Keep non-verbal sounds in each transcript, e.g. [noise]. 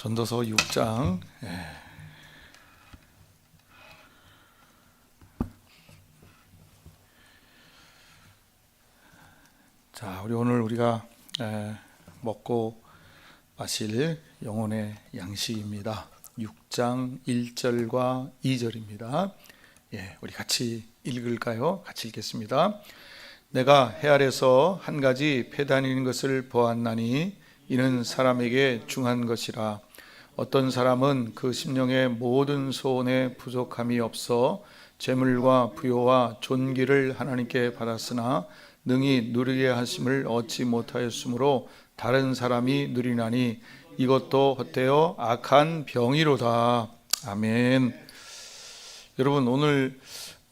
전도서 6장. 예. 자, 우리 오늘 우리가 에, 먹고 마실 영혼의 양식입니다. 6장 1절과 2절입니다. 예, 우리 같이 읽을까요? 같이 읽겠습니다. 내가 해 아래서 한 가지 패단인 것을 보았나니 이는 사람에게 중한 것이라 어떤 사람은 그 심령의 모든 소원에 부족함이 없어 재물과 부요와 존귀를 하나님께 받았으나 능히 누리게 하심을 얻지 못하였으므로 다른 사람이 누리나니 이것도 헛되어 악한 병이로다. 아멘. 여러분 오늘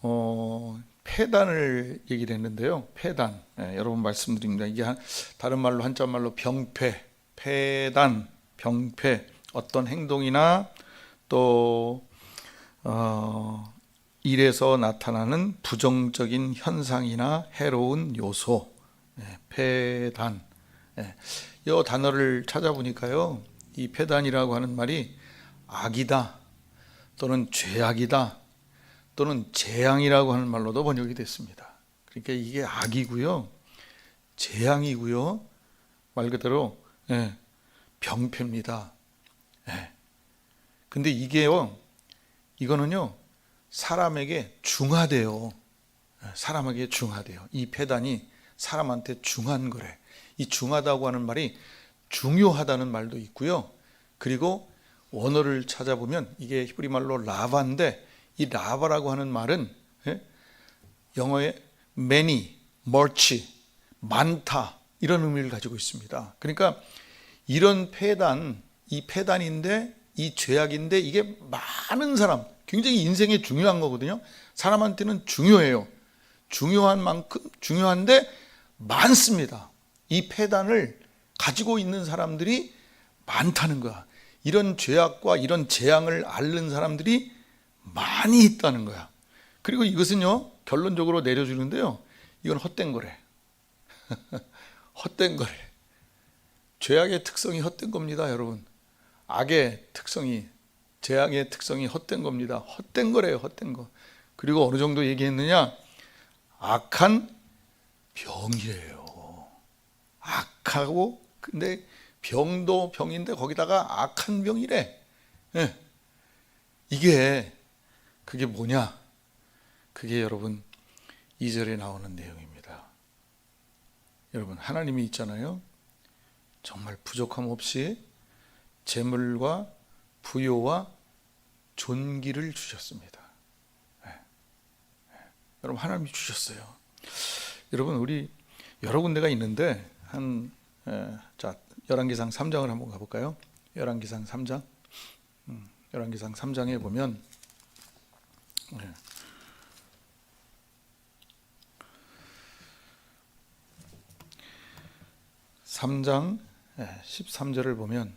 어, 폐단을 얘기를 했는데요. 폐단. 예, 여러분 말씀드립니다. 이게 한, 다른 말로 한자 말로 병폐, 폐단, 병폐. 어떤 행동이나 또 어, 일에서 나타나는 부정적인 현상이나 해로운 요소, 예, 폐단. 예, 이 단어를 찾아보니까요, 이 폐단이라고 하는 말이 악이다, 또는 죄악이다, 또는 재앙이라고 하는 말로도 번역이 됐습니다. 그러니까 이게 악이고요, 재앙이고요, 말 그대로 예, 병폐입니다. 예. 근데 이게요, 이거는요, 사람에게 중하대요. 예, 사람에게 중하대요. 이 폐단이 사람한테 중한 거래. 이 중하다고 하는 말이 중요하다는 말도 있고요. 그리고 원어를 찾아보면 이게 히브리 말로 라바인데 이 라바라고 하는 말은 예? 영어의 many, much, 많다 이런 의미를 가지고 있습니다. 그러니까 이런 폐단, 이 폐단인데 이 죄악인데 이게 많은 사람, 굉장히 인생에 중요한 거거든요. 사람한테는 중요해요. 중요한 만큼 중요한데 많습니다. 이 폐단을 가지고 있는 사람들이 많다는 거야. 이런 죄악과 이런 재앙을 앓는 사람들이 많이 있다는 거야. 그리고 이것은요, 결론적으로 내려주는데요. 이건 헛된 거래. [laughs] 헛된 거래. 죄악의 특성이 헛된 겁니다, 여러분. 악의 특성이, 재앙의 특성이 헛된 겁니다. 헛된 거래요, 헛된 거. 그리고 어느 정도 얘기했느냐? 악한 병이에요. 악하고, 근데 병도 병인데 거기다가 악한 병이래. 예. 이게, 그게 뭐냐? 그게 여러분, 2절에 나오는 내용입니다. 여러분, 하나님이 있잖아요. 정말 부족함 없이 재물과 부요와 존귀를 주셨습니다. 네. 네. 여러분 하나님이 주셨어요. 여러분 우리 여러 군데가 있는데 한 자, 열왕기상 3장을 한번 가 볼까요? 열왕기상 3장. 음, 열왕기상 3장에 보면 네. 3장 13절을 보면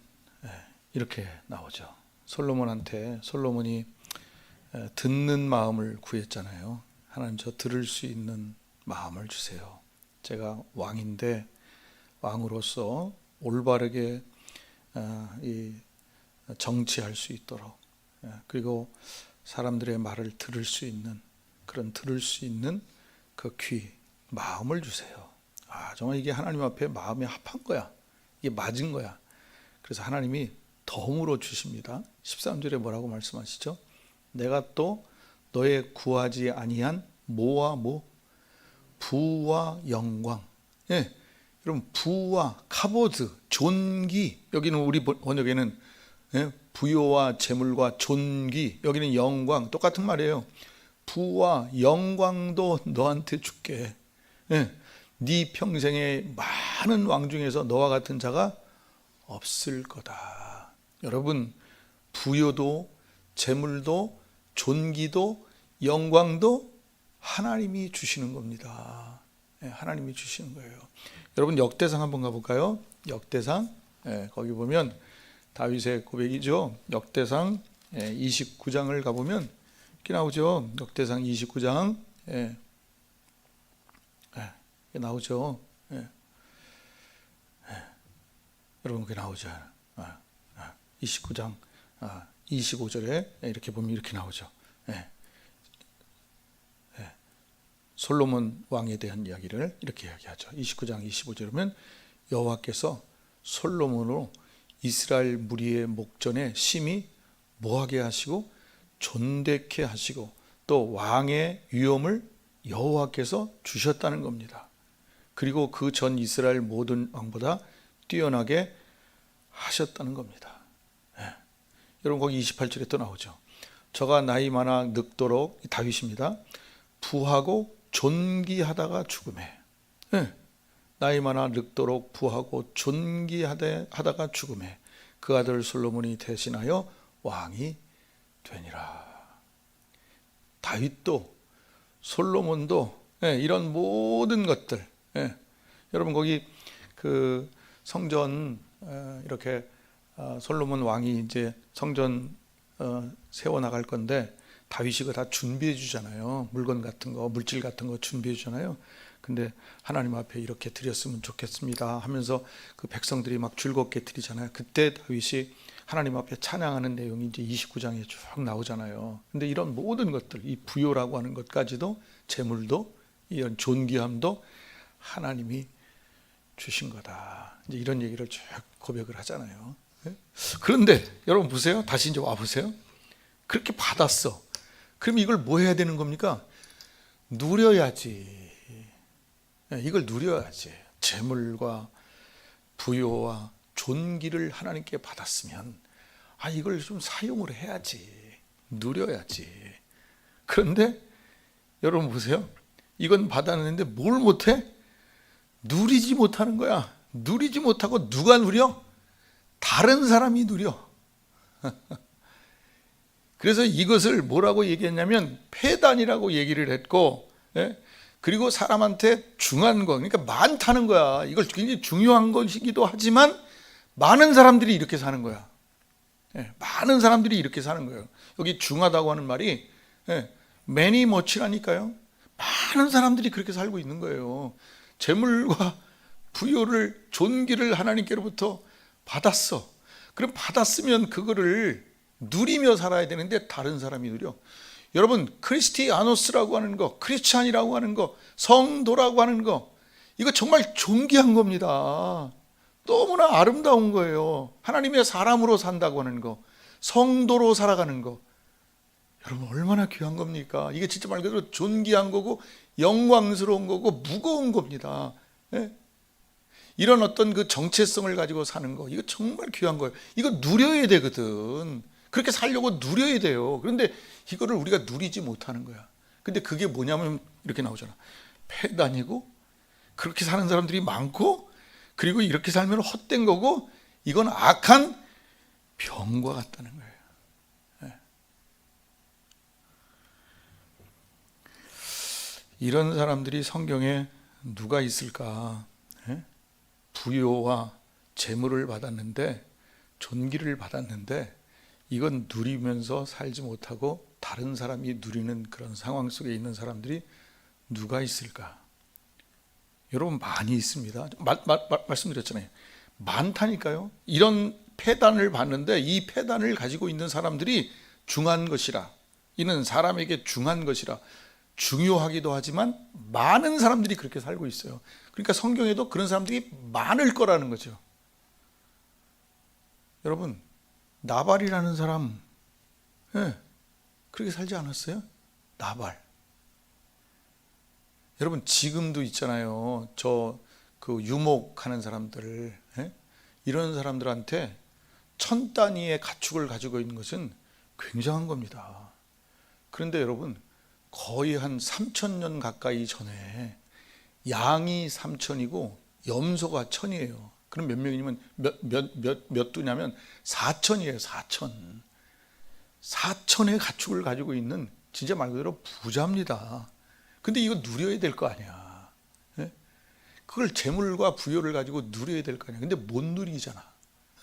이렇게 나오죠. 솔로몬한테 솔로몬이 듣는 마음을 구했잖아요. 하나님 저 들을 수 있는 마음을 주세요. 제가 왕인데 왕으로서 올바르게 정치할 수 있도록 그리고 사람들의 말을 들을 수 있는 그런 들을 수 있는 그 귀, 마음을 주세요. 아, 정말 이게 하나님 앞에 마음이 합한 거야. 이게 맞은 거야. 그래서 하나님이 덤으로 주십니다. 13절에 뭐라고 말씀하시죠? 내가 또 너의 구하지 아니한 모와 모 부와 영광. 예. 여러분 부와 카보드, 존귀. 여기는 우리 번역에는 예? 부요와 재물과 존귀. 여기는 영광. 똑같은 말이에요. 부와 영광도 너한테 줄게. 예. 네 평생에 많은 왕 중에서 너와 같은 자가 없을 거다. 여러분 부여도 재물도 존귀도 영광도 하나님이 주시는 겁니다. 네, 하나님이 주시는 거예요. 여러분 역대상 한번 가볼까요? 역대상 네, 거기 보면 다윗의 고백이죠. 역대상 29장을 가보면 이렇게 나오죠. 역대상 29장 예. 예. 나오죠. 예. 예. 여러분 그게 나오죠. 아, 아. 29장 아, 25절에 이렇게 보면 이렇게 나오죠. 예. 예. 솔로몬 왕에 대한 이야기를 이렇게 이야기하죠. 29장 25절이면 여호와께서 솔로몬으로 이스라엘 무리의 목전에 심히 뭐하게 하시고 존대케 하시고 또 왕의 위엄을 여호와께서 주셨다는 겁니다. 그리고 그 전 이스라엘 모든 왕보다 뛰어나게 하셨다는 겁니다. 예. 여러분 거기 28절에 또 나오죠. 저가 나이 많아 늙도록 다윗입니다. 부하고 존귀하다가 죽음에 예. 나이 많아 늙도록 부하고 존귀하다가 죽음에 그 아들 솔로몬이 대신하여 왕이 되니라. 다윗도 솔로몬도 예, 이런 모든 것들 예. 여러분 거기 그 성전 어, 이렇게 어, 솔로몬 왕이 이제 성전 어, 세워 나갈 건데 다윗이 그거 다 준비해 주잖아요 물건 같은 거 물질 같은 거 준비해 주잖아요 근데 하나님 앞에 이렇게 드렸으면 좋겠습니다 하면서 그 백성들이 막 즐겁게 드리잖아요 그때 다윗이 하나님 앞에 찬양하는 내용이 이제 29장에 쭉 나오잖아요. 근데 이런 모든 것들, 이 부요라고 하는 것까지도 재물도 이런 존귀함도 하나님이 주신 거다. 이제 이런 얘기를 쭉 고백을 하잖아요. 예? 그런데 여러분 보세요. 다시 이제 와 보세요. 그렇게 받았어. 그럼 이걸 뭐 해야 되는 겁니까? 누려야지. 예, 이걸 누려야지. 재물과 부요와 존귀를 하나님께 받았으면 아 이걸 좀 사용을 해야지 누려야지 그런데 여러분 보세요 이건 받았는데 뭘 못해 누리지 못하는 거야 누리지 못하고 누가 누려 다른 사람이 누려 [laughs] 그래서 이것을 뭐라고 얘기했냐면 폐단이라고 얘기를 했고 예? 그리고 사람한테 중한 거 그러니까 많다는 거야 이걸 굉장히 중요한 것이기도 하지만 많은 사람들이 이렇게 사는 거야. 예, 많은 사람들이 이렇게 사는 거예요. 여기 중하다고 하는 말이 예, many much라니까요. 많은 사람들이 그렇게 살고 있는 거예요. 재물과 부여를 존귀를 하나님께로부터 받았어. 그럼 받았으면 그거를 누리며 살아야 되는데 다른 사람이 누려. 여러분 크리스티아노스라고 하는 거, 크리스찬이라고 하는 거, 성도라고 하는 거 이거 정말 존귀한 겁니다. 너무나 아름다운 거예요. 하나님의 사람으로 산다고 하는 거, 성도로 살아가는 거. 여러분 얼마나 귀한 겁니까? 이게 진짜 말 그대로 존귀한 거고 영광스러운 거고 무거운 겁니다. 예? 이런 어떤 그 정체성을 가지고 사는 거, 이거 정말 귀한 거예요. 이거 누려야 되거든. 그렇게 살려고 누려야 돼요. 그런데 이거를 우리가 누리지 못하는 거야. 근데 그게 뭐냐면 이렇게 나오잖아. 패단이고 그렇게 사는 사람들이 많고 그리고 이렇게 살면 헛된 거고 이건 악한 병과 같다는 거예요. 예. 이런 사람들이 성경에 누가 있을까? 예? 부요와 재물을 받았는데 존귀를 받았는데 이건 누리면서 살지 못하고 다른 사람이 누리는 그런 상황 속에 있는 사람들이 누가 있을까? 여러분 많이 있습니다. 마, 마, 마, 말씀드렸잖아요. 많다니까요. 이런 폐단을 받는데 이 폐단을 가지고 있는 사람들이 중한 것이라 이는 사람에게 중한 것이라 중요하기도 하지만 많은 사람들이 그렇게 살고 있어요. 그러니까 성경에도 그런 사람들이 많을 거라는 거죠. 여러분 나발이라는 사람 예, 그렇게 살지 않았어요? 나발 여러분 지금도 있잖아요. 저 그 유목하는 사람들 예? 이런 사람들한테 천 단위의 가축을 가지고 있는 것은 굉장한 겁니다. 그런데 여러분 거의 한 3천 년 가까이 전에 양이 3천이고 염소가 천이에요. 그럼 몇 명이냐면 몇 몇 몇 몇 두냐면 4천이에요. 4천. 4천의 가축을 가지고 있는 진짜 말 그대로 부자입니다. 근데 이거 누려야 될 거 아니야. 예? 그걸 재물과 부여를 가지고 누려야 될 거 아니야. 근데 못 누리잖아.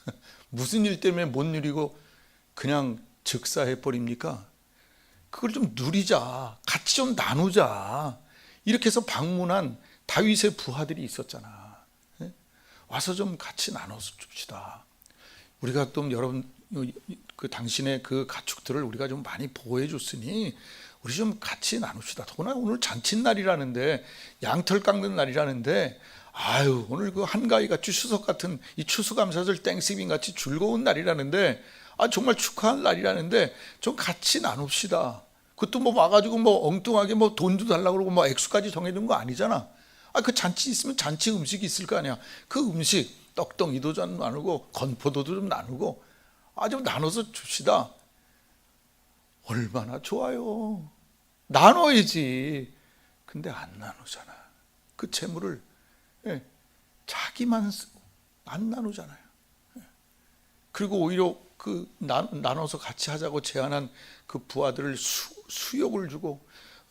[laughs] 무슨 일 때문에 못 누리고 그냥 즉사해 버립니까? 그걸 좀 누리자. 같이 좀 나누자. 이렇게 해서 방문한 다윗의 부하들이 있었잖아. 예? 와서 좀 같이 나눠서 줍시다. 우리가 또 여러분 그 당신의 그 가축들을 우리가 좀 많이 보호해 줬으니 우리 좀 같이 나눕시다. 더구나 오늘 잔칫날이라는데 양털 깎는 날이라는데 아유 오늘 그 한가위 같이 추석 같은 이 추수감사절 땡스기빙 같이 즐거운 날이라는데 아 정말 축하할 날이라는데 좀 같이 나눕시다. 그것도 뭐 와가지고 뭐 엉뚱하게 뭐 돈도 달라고 그러고 뭐 액수까지 정해둔 거 아니잖아. 아 그 잔치 있으면 잔치 음식이 있을 거 아니야. 그 음식 떡덩이도 좀 나누고 건포도도 좀 나누고 아 좀 나눠서 줍시다. 얼마나 좋아요. 나눠야지. 근데 안 나누잖아. 그 재물을 예, 자기만 쓰고 안 나누잖아요. 예. 그리고 오히려 그 나, 나눠서 같이 하자고 제안한 그 부하들을 수, 수욕을 주고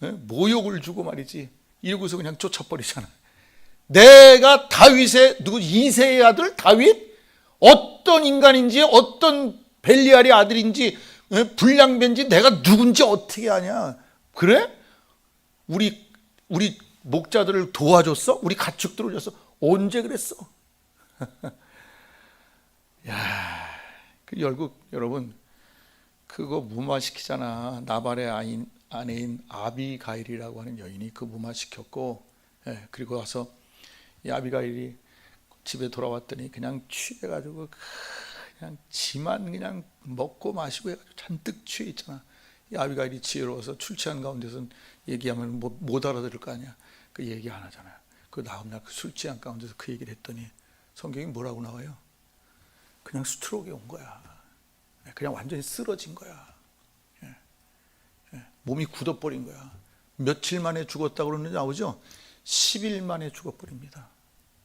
예, 모욕을 주고 말이지 이러고서 그냥 쫓아버리잖아. 내가 다윗의 누구 이세의 아들 다윗 어떤 인간인지 어떤 벨리알의 아들인지 예, 불량배인지 내가 누군지 어떻게 아냐? 그래? 우리 우리 목자들을 도와줬어? 우리 가축들을 줬어? 언제 그랬어? [laughs] 야, 그 결국 여러분 그거 무마시키잖아. 나발의 아인, 아내인 아비가일이라고 하는 여인이 그 무마시켰고, 예, 그리고 와서 이 아비가일이 집에 돌아왔더니 그냥 취해가지고 그냥 지만 그냥 먹고 마시고 해가지고 잔뜩 취해 있잖아. 이 아비가일이 지혜로워서 출 취한 가운데서 얘기하면 못, 못 알아들을 거 아니야. 그 얘기 안 하잖아요. 그 다음날 그 술 취한 가운데서 그 얘기를 했더니 성경이 뭐라고 나와요? 그냥 스트로크에 온 거야. 그냥 완전히 쓰러진 거야. 예. 예. 몸이 굳어버린 거야. 며칠 만에 죽었다고 그러는지 나오죠? 10일 만에 죽어버립니다.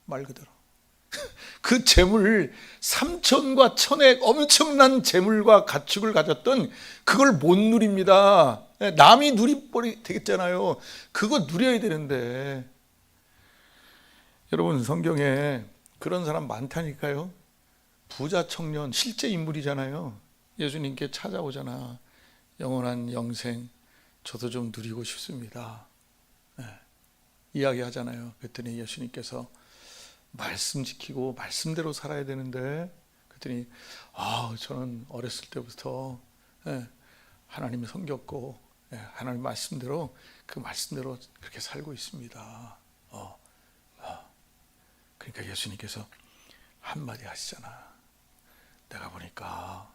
말 그대로. [laughs] 그 재물 3천과 천의 엄청난 재물과 가축을 가졌던 그걸 못 누립니다. 예, 남이 누리버리 되겠잖아요. 그거 누려야 되는데 여러분 성경에 그런 사람 많다니까요. 부자 청년 실제 인물이잖아요. 예수님께 찾아오잖아. 영원한 영생 저도 좀 누리고 싶습니다. 네. 이야기하잖아요. 그랬더니 예수님께서 말씀 지키고 말씀대로 살아야 되는데 그랬더니 아 저는 어렸을 때부터 예, 하나님을 섬겼고 예, 하나님 말씀대로 그 말씀대로 그렇게 살고 있습니다. 어, 어. 그러니까 예수님께서 한마디 하시잖아. 내가 보니까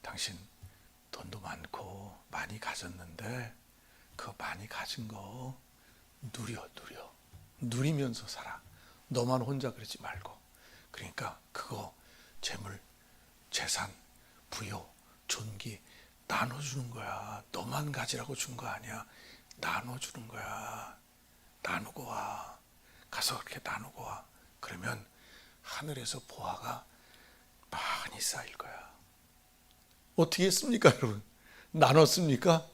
당신 돈도 많고 많이 가졌는데 그 많이 가진 거 누려 누려 누리면서 살아. 너만 혼자 그러지 말고. 그러니까 그거 재물, 재산, 부여, 존귀 나눠주는 거야. 너만 가지라고 준 거 아니야. 나눠주는 거야. 나누고 와. 가서 그렇게 나누고 와. 그러면 하늘에서 보화가 많이 쌓일 거야. 어떻게 했습니까, 여러분? 나눴습니까?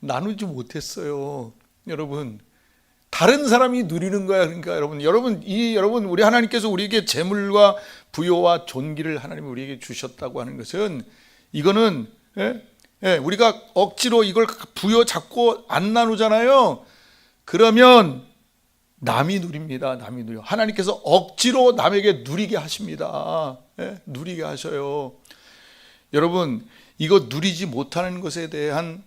나누지 못했어요. 여러분, 다른 사람이 누리는 거야. 그러니까 여러분, 여러분, 이 여러분, 우리 하나님께서 우리에게 재물과 부여와 존귀를 하나님이 우리에게 주셨다고 하는 것은 이거는 예? 예, 우리가 억지로 이걸 부여 잡고 안 나누잖아요. 그러면 남이 누립니다. 남이 누려. 하나님께서 억지로 남에게 누리게 하십니다. 예? 누리게 하셔요. 여러분, 이거 누리지 못하는 것에 대한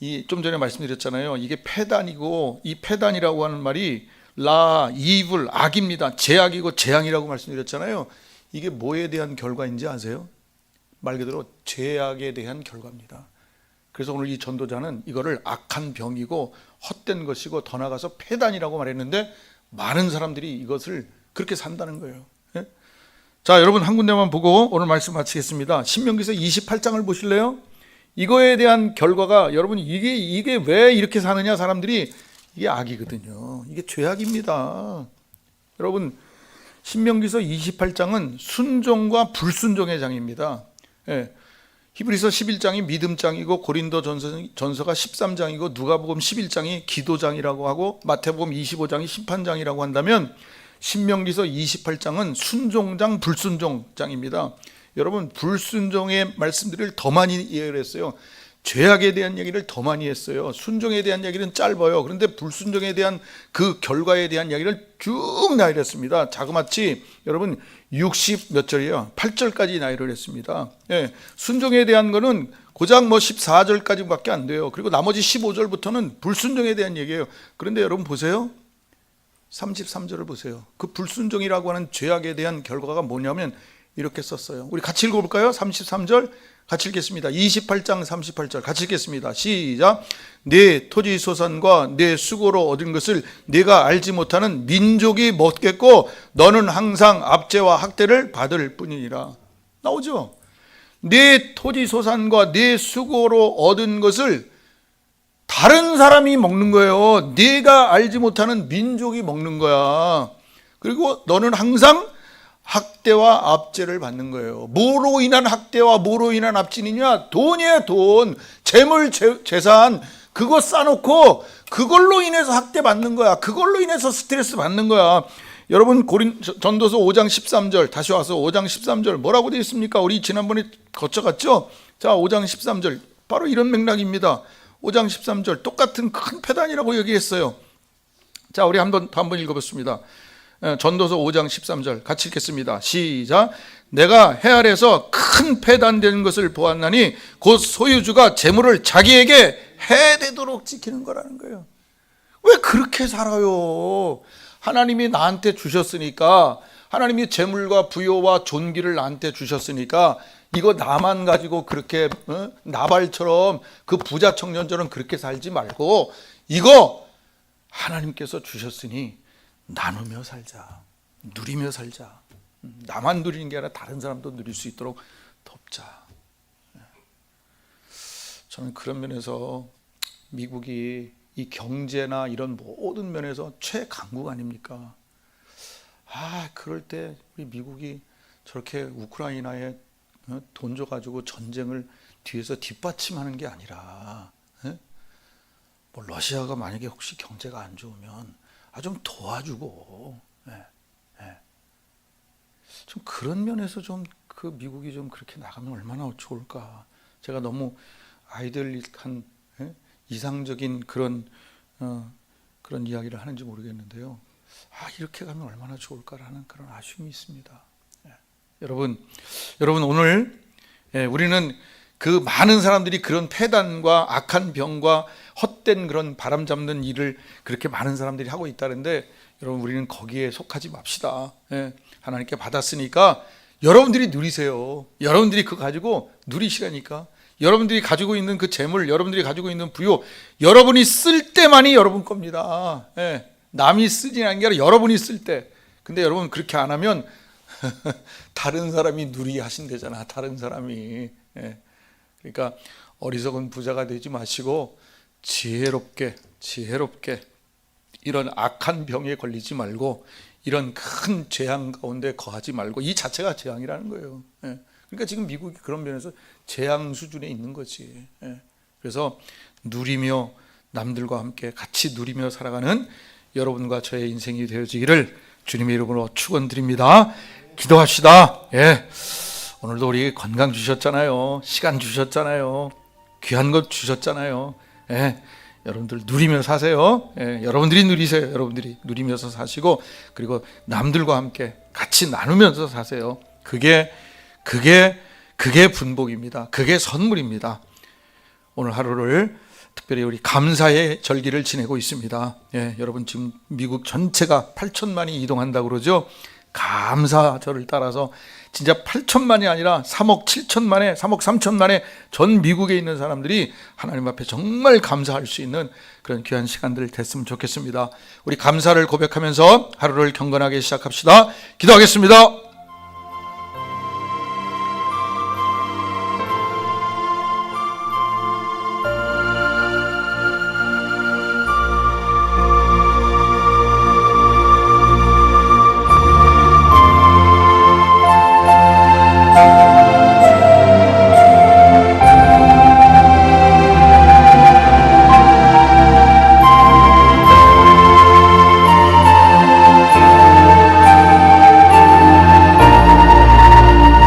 이 좀 전에 말씀드렸잖아요. 이게 패단이고 이 패단이라고 하는 말이 라 이불 악입니다. 제약이고 재앙이라고 말씀드렸잖아요. 이게 뭐에 대한 결과인지 아세요? 말 그대로 죄악에 대한 결과입니다. 그래서 오늘 이 전도자는 이거를 악한 병이고 헛된 것이고 더 나가서 폐단이라고 말했는데 많은 사람들이 이것을 그렇게 산다는 거예요. 예? 자, 여러분 한 군데만 보고 오늘 말씀 마치겠습니다. 신명기서 28장을 보실래요? 이거에 대한 결과가 여러분 이게 이게 왜 이렇게 사느냐 사람들이 이게 악이거든요. 이게 죄악입니다. 여러분 신명기서 28장은 순종과 불순종의 장입니다. 예. 히브리서 11장이 믿음장이고 고린도 전서, 전서가 13장이고 누가복음 11장이 기도장이라고 하고 마태복음 25장이 심판장이라고 한다면 신명기서 28장은 순종장 불순종장입니다. 여러분 불순종의 말씀들을 더 많이 이해를 했어요. 죄악에 대한 얘기를 더 많이 했어요. 순종에 대한 얘기는 짧아요. 그런데 불순종에 대한 그 결과에 대한 이야기를 쭉 나열을 했습니다. 자그마치 여러분 60 몇 절이에요. 8절까지 나열을 했습니다. 예, 순종에 대한 거는 고작 뭐 14절까지밖에 안 돼요. 그리고 나머지 15절부터는 불순종에 대한 얘기예요. 그런데 여러분 보세요. 33절을 보세요. 그 불순종이라고 하는 죄악에 대한 결과가 뭐냐면 이렇게 썼어요. 우리 같이 읽어볼까요? 33절 같이 읽겠습니다. 28장 38절 같이 읽겠습니다. 시작. 내 토지 소산과 내 수고로 얻은 것을 내가 알지 못하는 민족이 먹겠고 너는 항상 압제와 학대를 받을 뿐이니라. 나오죠? 내 토지 소산과 내 수고로 얻은 것을 다른 사람이 먹는 거예요. 네가 알지 못하는 민족이 먹는 거야. 그리고 너는 항상 학대와 압제를 받는 거예요. 뭐로 인한 학대와 뭐로 인한 압제느냐? 돈이야, 돈. 재물, 재, 재산. 그거 싸놓고 그걸로 인해서 학대 받는 거야. 그걸로 인해서 스트레스 받는 거야. 여러분 고린 전도서 5장 13절 다시 와서 5장 13절 뭐라고 되어 있습니까? 우리 지난번에 거쳐갔죠? 자, 5장 13절 바로 이런 맥락입니다. 5장 13절 똑같은 큰 패단이라고 얘기했어요. 자, 우리 한번 한번 읽어봤습니다. 전도서 5장 13절 같이 읽겠습니다. 시작. 내가 해 아래서 큰 패단되는 것을 보았나니 곧 소유주가 재물을 자기에게 해되도록 지키는 거라는 거예요. 왜 그렇게 살아요? 하나님이 나한테 주셨으니까 하나님이 재물과 부여와 존귀를 나한테 주셨으니까 이거 나만 가지고 그렇게 어? 나발처럼 그 부자 청년처럼 그렇게 살지 말고 이거 하나님께서 주셨으니 나누며 살자. 누리며 살자. 나만 누리는 게 아니라 다른 사람도 누릴 수 있도록 돕자. 저는 그런 면에서 미국이 이 경제나 이런 모든 면에서 최강국 아닙니까? 아, 그럴 때 우리 미국이 저렇게 우크라이나에 어, 돈 줘가지고 전쟁을 뒤에서 뒷받침하는 게 아니라, 예? 뭐 러시아가 만약에 혹시 경제가 안 좋으면 아, 좀 도와주고, 예, 예. 좀 그런 면에서 좀 그 미국이 좀 그렇게 나가면 얼마나 좋을까. 제가 너무 아이들한 예? 이상적인 그런 어, 그런 이야기를 하는지 모르겠는데요. 아 이렇게 가면 얼마나 좋을까라는 그런 아쉬움이 있습니다. 예. 여러분, 여러분 오늘 예, 우리는 그 많은 사람들이 그런 폐단과 악한 병과 헛된 그런 바람 잡는 일을 그렇게 많은 사람들이 하고 있다는데 여러분 우리는 거기에 속하지 맙시다. 예, 하나님께 받았으니까 여러분들이 누리세요. 여러분들이 그거 가지고 누리시라니까. 여러분들이 가지고 있는 그 재물, 여러분들이 가지고 있는 부요, 여러분이 쓸 때만이 여러분 겁니다. 예, 남이 쓰지 않는 게 아니라 여러분이 쓸 때. 근데 여러분 그렇게 안 하면 [laughs] 다른 사람이 누리게 하신대잖아. 다른 사람이. 예. 그러니까 어리석은 부자가 되지 마시고 지혜롭게 지혜롭게 이런 악한 병에 걸리지 말고 이런 큰 재앙 가운데 거하지 말고 이 자체가 재앙이라는 거예요. 예. 그러니까 지금 미국이 그런 면에서 재앙 수준에 있는 거지. 예. 그래서 누리며 남들과 함께 같이 누리며 살아가는 여러분과 저의 인생이 되어지기를 주님의 이름으로 축원드립니다. 기도합시다. 예. 오늘도 우리 건강 주셨잖아요. 시간 주셨잖아요. 귀한 것 주셨잖아요. 예. 여러분들 누리며 사세요. 예. 여러분들이 누리세요. 여러분들이 누리면서 사시고 그리고 남들과 함께 같이 나누면서 사세요. 그게 그게 그게 분복입니다. 그게 선물입니다. 오늘 하루를 특별히 우리 감사의 절기를 지내고 있습니다. 예, 여러분 지금 미국 전체가 8천만이 이동한다고 그러죠. 감사절을 따라서 진짜 8천만이 아니라 3억 7천만에 3억 3천만에 전 미국에 있는 사람들이 하나님 앞에 정말 감사할 수 있는 그런 귀한 시간들 됐으면 좋겠습니다. 우리 감사를 고백하면서 하루를 경건하게 시작합시다. 기도하겠습니다.